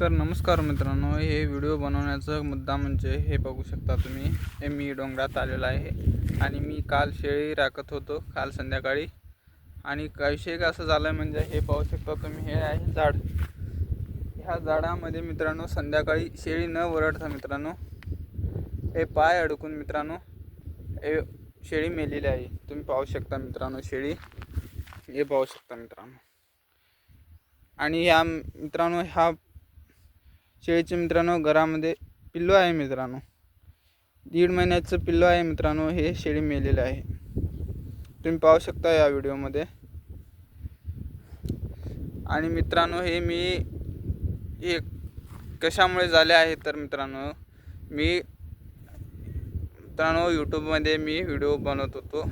तर नमस्कार मित्रांनो हे व्हिडिओ बनवण्याचा मुद्दा म्हणजे हे बघू शकता तुम्ही. हे मी डोंगरात आलेलो आहे आणि मी काल शेळी राखत होतो काल संध्याकाळी. आणि काय विषय असं झालं म्हणजे हे पाहू शकता तुम्ही हे आहे झाड. ह्या झाडामध्ये मित्रांनो संध्याकाळी शेळी न वरडता मित्रांनो हे पाय अडकून मित्रांनो हे शेळी मेलेली आहे. तुम्ही पाहू शकता मित्रांनो शेळी. हे पाहू शकता मित्रांनो. आणि ह्या मित्रांनो ह्या शेळीचे मित्रांनो घरामध्ये पिल्लू आहे मित्रांनो. दीड महिन्याचं पिल्लू आहे मित्रांनो हे शेळी मेलेलं आहे. तुम्ही पाहू शकता या व्हिडिओमध्ये. आणि मित्रांनो हे मी हे कशामुळे झाले आहे तर मित्रांनो मी मित्रांनो यूट्यूबमध्ये मी व्हिडिओ बनवत होतो.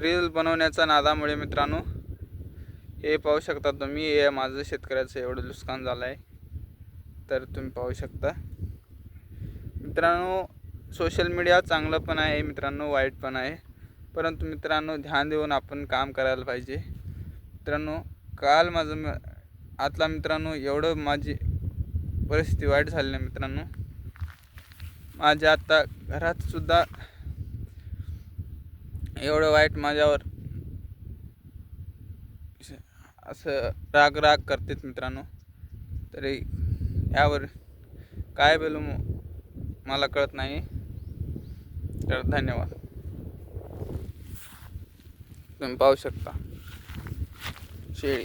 रील बनवण्याच्या नादामुळे मित्रांनो हे पाहू शकता तुम्ही हे माझं शेतकऱ्याचं एवढं नुकसान झालं आहे. तर तुम्ही पाहू शकता. मित्रांनो सोशल मीडिया चांगलं पण आहे मित्रांनो वाईट पण आहे. परंतु मित्रांनो ध्यान देऊन आपण काम करायला पाहिजे. मित्रांनो काल माझं आतला मित्रांनो एवढं माझी परिस्थिती वाईट झाली नाही मित्रांनो. माझ्या आत्ता घरातसुद्धा एवढं वाईट माझ्यावर असं राग राग करतेत मित्रांनो. तरी यावर काय बोलू मला कळत नाही. तर धन्यवाद. तुम्ही पाहू शकता. शेळी.